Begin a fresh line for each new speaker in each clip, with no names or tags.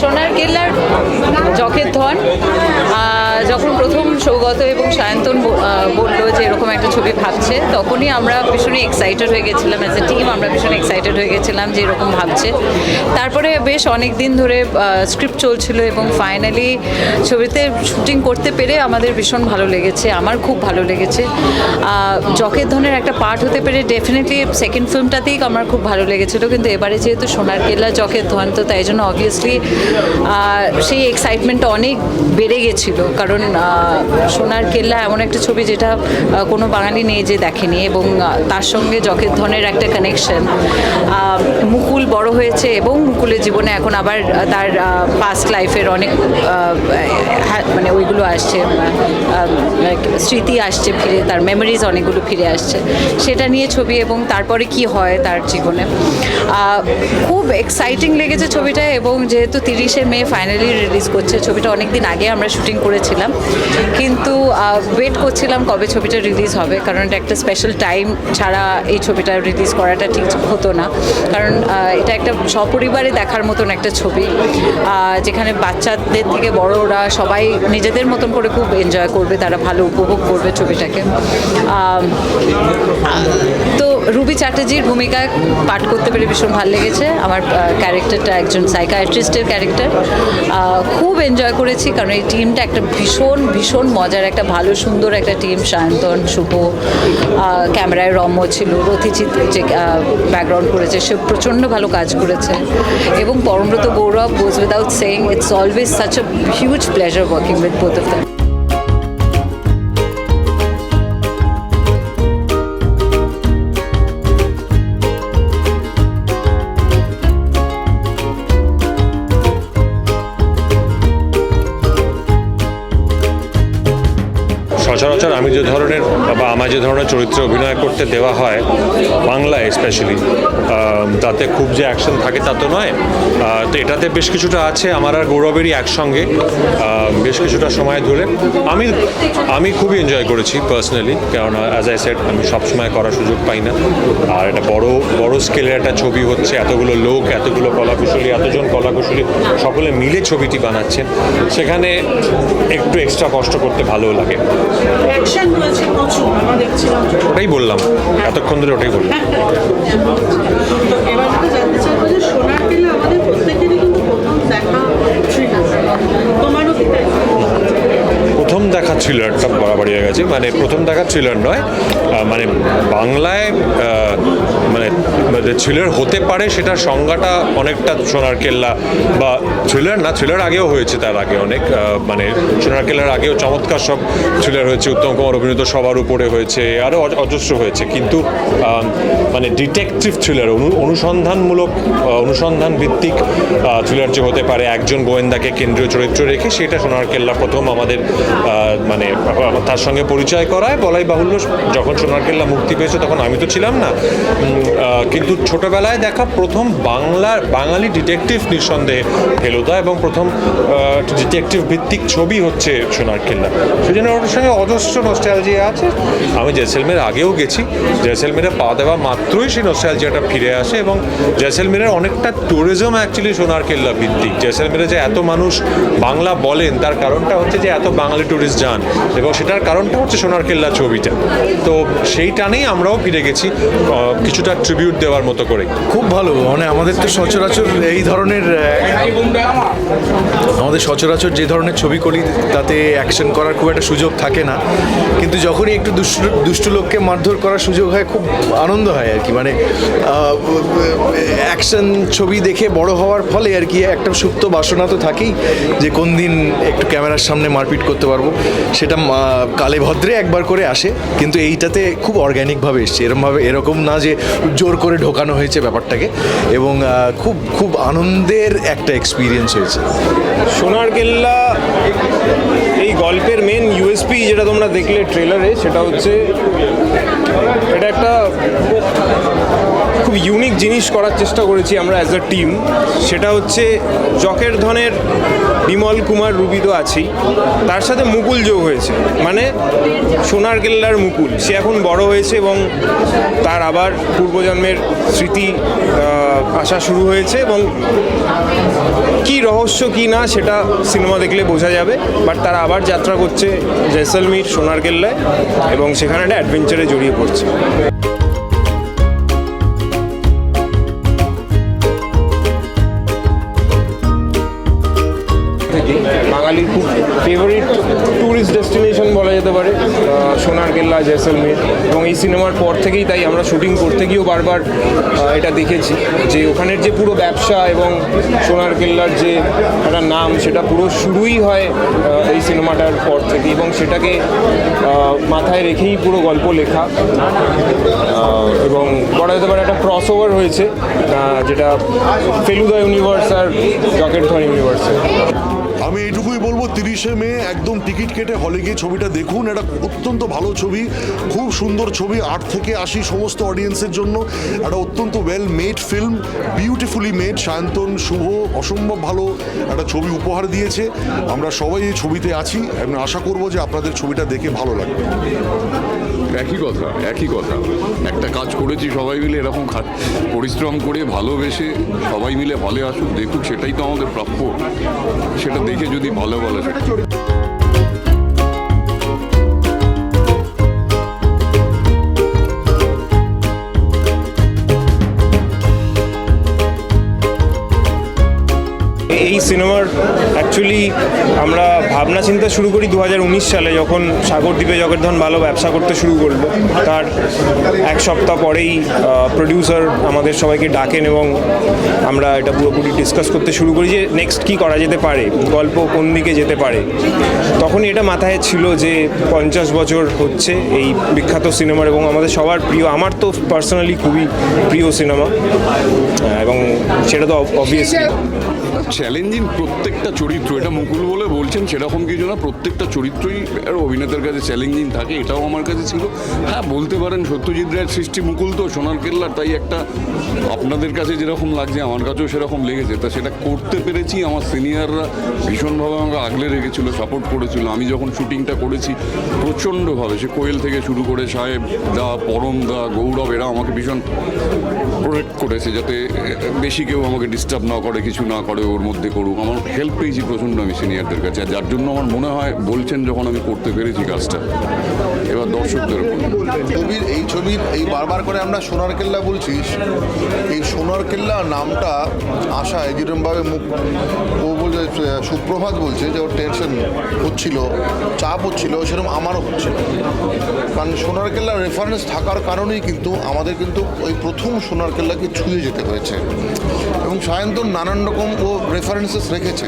সোনার কেল্লার জখের ধন যখন প্রথম সৌগত এবং সায়ন্তন বলল যে এরকম একটা ছবি ভাবছে, তখনই আমরা ভীষণই এক্সাইটেড হয়ে গেছিলাম অ্যাজ এ টিম আমরা ভীষণ এক্সাইটেড হয়ে গেছিলাম যে এরকম ভাবছে। তারপরে বেশ অনেক দিন ধরে স্ক্রিপ্ট চলছিল এবং ফাইনালি ছবিতে শুটিং করতে পেরে আমাদের ভীষণ ভালো লেগেছে, আমার খুব ভালো লেগেছে। জখের ধনের একটা পার্ট হতে পেরে ডেফিনেটলি সেকেন্ড ফিল্মটাতেই আমার খুব ভালো লেগেছিলো, কিন্তু এবারে যেহেতু সোনার কেল্লা জখের ধন, তো তাই জন্য অবভিয়াসলি সেই এক্সাইটমেন্টটা অনেক বেড়ে গেছিল। কারণ সোনার কেল্লা এমন একটা ছবি যেটা কোনো বাঙালি নেই যে দেখেনি এবং তার সঙ্গে জখের ধনের একটা কানেকশন মুকুল বড় হয়েছে এবং মুকুলের জীবনে এখন আবার তার পাস্ট লাইফের অনেক মানে ওইগুলো আসছে স্মৃতি আসছে ফিরে, তার মেমোরিজ অনেকগুলো ফিরে আসছে। সেটা নিয়ে ছবি এবং তারপরে কি হয় তার জীবনে। খুব এক্সাইটিং লেগেছে ছবিটা এবং যেহেতু তিরিশে মে ফাইনালি রিলিজ করছে। ছবিটা অনেক দিন আগে আমরা শুটিং করেছিলাম। কিন্তু ওয়েট করছিলাম কবে ছবিটা রিলিজ হবে। কারণ এটা একটা স্পেশাল টাইম ছাড়া এই ছবিটা রিলিজ করাটা ঠিক হতো না। কারণ এটা একটা সপরিবারে দেখার মতন একটা ছবি। যেখানে বাচ্চাদের থেকে বড়রা সবাই নিজেদের মতন করে খুব এনজয় করবে, তারা ভালো উপভোগ করবে ছবিটাকে। তো রুবি চ্যাটার্জির ভূমিকায় পাঠ করতে পেরে ভীষণ ভালো লেগেছে। আমার ক্যারেক্টারটা একজন সাইকায়াট্রিস্টের ক্যারেক্টার খুব এনজয় করেছি কারণ এই টিমটা একটা ভীষণ ভীষণ মজার, একটা ভালো, সুন্দর একটা টিম সায়ন্তন, শুভ ক্যামেরায় রম্য ছিল রথিচিত যে ব্যাকগ্রাউন্ড করেছে, সে প্রচণ্ড ভালো কাজ করেছে। এবং Parambrata Gaurav goes without saying it's always such a huge pleasure working with both of them
সচরাচর আমি যে ধরনের, বা আমার যে ধরনের চরিত্রে অভিনয় করতে দেওয়া হয়, বাংলায় স্পেশালি তাতে খুব যে অ্যাকশন থাকে তা তো নয়। তো এটাতে বেশ কিছুটা আছে আমার আর গৌরবেরই একসঙ্গে। কিছুটা সময় ধরে। আমি আমি খুবই এনজয় করেছি পার্সোনালি কারণ অ্যাজ আই সেট আমি সবসময় করার সুযোগ পাই না। আর এটা বড় বড় স্কেলের একটা ছবি হচ্ছে এতগুলো লোক এতগুলো কলাকুশলী এতজন কলাকুশলী সকলে মিলে ছবিটি বানাচ্ছেন। সেখানে একটু এক্সট্রা কষ্ট করতে ভালোও লাগে। ওটাই বললাম। এতক্ষণ ধরে ওটাই বললাম।
সোনার আমাদের প্রত্যেকেরই কিন্তু দেখা তোমারও কি
দেখা থ্রিলারটা বাড়াবাড়ি হয়ে গেছে। মানে প্রথম দেখা থ্রিলার নয় মানে বাংলায় মানে থ্রিলার হতে পারে সেটার সংজ্ঞাটা অনেকটা সোনার কেল্লা বা থ্রিলার না, থ্রিলার আগেও হয়েছে তার আগে অনেক মানে সোনার কেল্লার আগেও চমৎকার সব থ্রিলার হয়েছে। উত্তম কুমার অভিনীত সবার উপরে হয়েছে আরও অজস্র হয়েছে। কিন্তু মানে ডিটেকটিভ থ্রিলার অনুসন্ধানমূলক অনুসন্ধান ভিত্তিক থ্রিলার যে হতে পারে, একজন গোয়েন্দাকে কেন্দ্রীয় চরিত্র রেখে সেটা সোনার কেল্লা প্রথম আমাদের মানে তার সঙ্গে পরিচয় করায়, বলাই বাহুল্য, যখন সোনার কেল্লা মুক্তি পেয়েছে তখন আমি তো ছিলাম না। কিন্তু ছোটবেলায় দেখা প্রথম বাংলার বাঙালি ডিটেকটিভ নিঃসন্দেহে ফেলুদা এবং প্রথম ডিটেকটিভ ভিত্তিক ছবি হচ্ছে সোনার কেল্লা সেই জন্য ওর সঙ্গে অজস্র নস্টালজিয়া আছে। আমি জেসেলমের আগেও গেছি। জেসেলমেরে পা দেওয়া মাত্রই সেই নস্টালজিয়াটা ফিরে আসে এবং জেসেলমেরের অনেকটা ট্যুরিজম অ্যাকচুয়ালি সোনার কেল্লা ভিত্তিক। জেসেলমেরে যে এত মানুষ বাংলা বলেন, তার কারণটা হচ্ছে যে এত বাঙালি ট্যুরিস্ট যান। এবং সেটার কারণটা হচ্ছে সোনার কেল্লা ছবিটা। তো সেই টানেই আমরাও ফিরে গেছি কিছুটা ট্রিবিউট দেওয়ার মতো করে
খুব ভালো মানে আমাদের তো সচরাচর এই ধরনের আমাদের সচরাচর যে ধরনের ছবি করি, তাতে অ্যাকশন করার খুব একটা সুযোগ থাকে না। কিন্তু যখনই একটু দুষ্টু দুষ্টু লোককে মারধর করার সুযোগ হয়, খুব আনন্দ হয় আর কি। মানে অ্যাকশন ছবি দেখে বড় হওয়ার ফলে আর কি, একটা সুপ্ত বাসনা তো থাকেই যে কোন দিন একটু ক্যামেরার সামনে মারপিট করতে পারব। সেটা কালে ভদ্রে একবার করে আসে, কিন্তু এইটাতে খুব অর্গ্যানিকভাবে এসছে। এরমভাবে, এরকম না যে জোর করে ঢোকানো হয়েছে ব্যাপারটাকে, এবং খুব খুব আনন্দের একটা এক্সপিরিয়েন্স হয়েছে।
সোনার কেল্লা, এই গল্পের মেন ইউএসপি যেটা তোমরা দেখলে ট্রেলারে সেটা হচ্ছে, এটা একটা খুব ইউনিক জিনিস করার চেষ্টা করেছি আমরা অ্যাজ আ টিম সেটা হচ্ছে জকের ধনের বিমল কুমার রুবি তো আছেই। তার সাথে মুকুল যোগ হয়েছে। মানে সোনার কেল্লার মুকুল। সে এখন বড় হয়েছে এবং তার আবার পূর্বজন্মের স্মৃতি আসা শুরু হয়েছে এবং কি রহস্য কি না সেটা সিনেমা দেখলে বোঝা যাবে। বাট তারা আবার যাত্রা করছে জয়সলমীর সোনার কেল্লায় এবং সেখানে একটা অ্যাডভেঞ্চারে জড়িয়ে পড়ছে। ফেভারিট ট্যুরিস্ট ডেস্টিনেশন বলা যেতে পারে সোনার কেল্লা জয়সলমের এবং এই সিনেমার পর থেকেই তাই আমরা শুটিং করতে গিয়েও বারবার এটা দেখেছি। যে ওখানের যে পুরো ব্যবসা এবং সোনার কেল্লার যে একটা নাম, সেটা পুরো শুরুই হয় এই সিনেমাটার পর থেকে। এবং সেটাকে মাথায় রেখেই পুরো গল্প লেখা। এবং বলা যেতে পারে একটা ক্রস ওভার হয়েছে যেটা ফেলুদা ইউনিভার্স আর জকেট ধর ইউনিভার্সের
আমি এইটুকুই বলব, তিরিশে মে একদম টিকিট কেটে হলে গিয়ে ছবিটা দেখুন। এটা অত্যন্ত ভালো ছবি, খুব সুন্দর ছবি, আট থেকে আশি সমস্ত অডিয়েন্সের জন্য। একটা অত্যন্ত well made film beautifully made Sayantan Shubho, অসম্ভব ভালো একটা ছবি উপহার দিয়েছে। আমরা সবাই এই ছবিতে আছি এবং আশা করব যে আপনাদের ছবিটা দেখে ভালো লাগবে।
একই কথা একই কথা। একটা কাজ করেছি সবাই মিলে, এরকম পরিশ্রম করে ভালোবেসে সবাই মিলে ভালো আসুক, দেখুক সেটাই তো আমাদের প্রাপ্য। সেটা দেখে যদি ভালো বলে।
সিনেমার অ্যাকচুয়ালি আমরা ভাবনা চিন্তা শুরু করি দু হাজার উনিশ সালে যখন সাগরদ্বীপে জগদ্ধন ভালো ব্যবসা করতে শুরু করল। তার এক সপ্তাহ পরেই প্রডিউসার আমাদের সবাইকে ডাকেন এবং আমরা এটা পুরোপুরি ডিসকাস করতে শুরু করি যে নেক্সট কী করা যেতে পারে, গল্প কোন দিকে যেতে পারে। তখনই এটা মাথায় ছিল যে পঞ্চাশ বছর হচ্ছে এই বিখ্যাত সিনেমার এবং আমাদের সবার প্রিয়, আমার তো পার্সোনালি খুবই প্রিয় সিনেমা, এবং সেটা তো অবভিয়াসলি
চ্যালেঞ্জিং প্রত্যেকটা চরিত্র, এটা মুকুল বলে বলছেন, সেরকম কিছু না, প্রত্যেকটা চরিত্রই আর অভিনেতার কাছে চ্যালেঞ্জিং থাকে, এটাও আমার কাছে ছিল। হ্যাঁ বলতে পারেন সত্যজিৎ রায়ের সৃষ্টি মুকুল তো, সোনার কেল্লার, তাই একটা আপনাদের কাছে যেরকম লাগছে, আমার কাছেও সেরকম লেগেছে। তা সেটা করতে পেরেছি, আমার সিনিয়ররা ভীষণভাবে আমাকে আগলে রেখেছিল সাপোর্ট করেছিল। আমি যখন শুটিংটা করেছি, প্রচণ্ডভাবে, সে কোয়েল থেকে শুরু করে সাহেব দা, পরম দা, গৌরব, এরা আমাকে ভীষণ প্রোটেক্ট করেছে, যাতে বেশি কেউ আমাকে ডিস্টার্ব না করে, কিছু না করে, ওর মধ্যে করুক। আমার হেল্প পেয়েছি প্রচণ্ড আমি সিনিয়রদের কাছে। আর যার জন্য আমার মনে হয় বলছেন যখন আমি করতে পেরেছি কাজটা। এবার দর্শকদের
ছবির, এই ছবির, এই বারবার করে আমরা সোনার কেল্লা বলছি, এই সোনার কেল্লা নামটা আশায় যেরকমভাবে মুখ, ও বলছে, সুপ্রভাত বলছে যে ওর টেনশন হচ্ছিল, চাপ হচ্ছিল, সেরকম আমারও হচ্ছিল। কারণ সোনার কেল্লা রেফারেন্স থাকার কারণেই কিন্তু আমাদের কিন্তু ওই প্রথম সোনার কেল্লাকে ছুঁয়ে যেতে হয়েছে। এবং সায়ন্তন নানান রকম ও রেফারেন্সেস রেখেছে।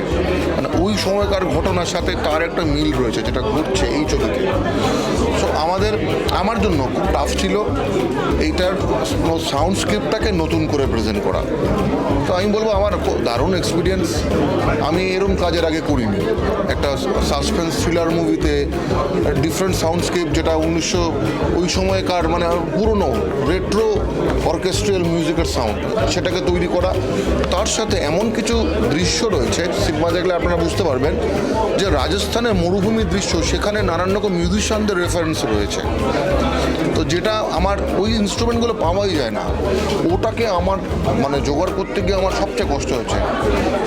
মানে ওই সময়কার ঘটনার সাথে তার একটা মিল রয়েছে, যেটা ঘটছে এই ছবিতে সো আমাদের, আমার জন্য খুব টাফ ছিল এইটার সাউন্ড স্ক্রিপ্টটাকে নতুন করে প্রেজেন্ট করা। তো আমি বলব আমার দারুণ এক্সপিরিয়েন্স আমি এরম কাজের আগে করিনি। একটা সাসপেন্স থ্রিলার মুভিতে ডিফারেন্ট সাউন্ডস্কেপ যেটা উনিশশো, ওই সময়কার মানে পুরনো রেট্রো অর্কেস্ট্রিয়াল মিউজিকের সাউন্ড সেটাকে তৈরি করা। তার সাথে এমন কিছু দৃশ্য রয়েছে, সিনেমা দেখলে আপনারা বুঝতে পারবেন যে রাজস্থানের মরুভূমির দৃশ্য, সেখানে নানান রকম মিউজিশিয়ানদের রেফারেন্স রয়েছে। তো যেটা আমার, ওই ইনস্ট্রুমেন্টগুলো পাওয়াই যায় না। ওটাকে আমার মানে জোগাড় করতে গিয়ে আমার সবচেয়ে কষ্ট হয়েছে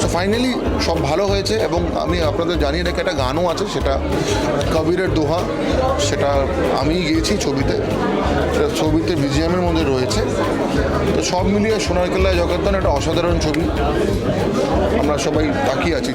সো ফাইনালি সব ভালো হয়েছে এবং আমি আপনাদের জানিয়ে রেখে একটা গানও আছে, সেটা কবিরের দোহা, সেটা আমি গিয়েছি ছবিতে। সেটা ছবিতে বিজিএমের মধ্যে রয়েছে। তো সব মিলিয়ে সোনার কেল্লায় জগদ্দান একটা অসাধারণ ছবি। আমরা সবাই তাকিয়ে আছি।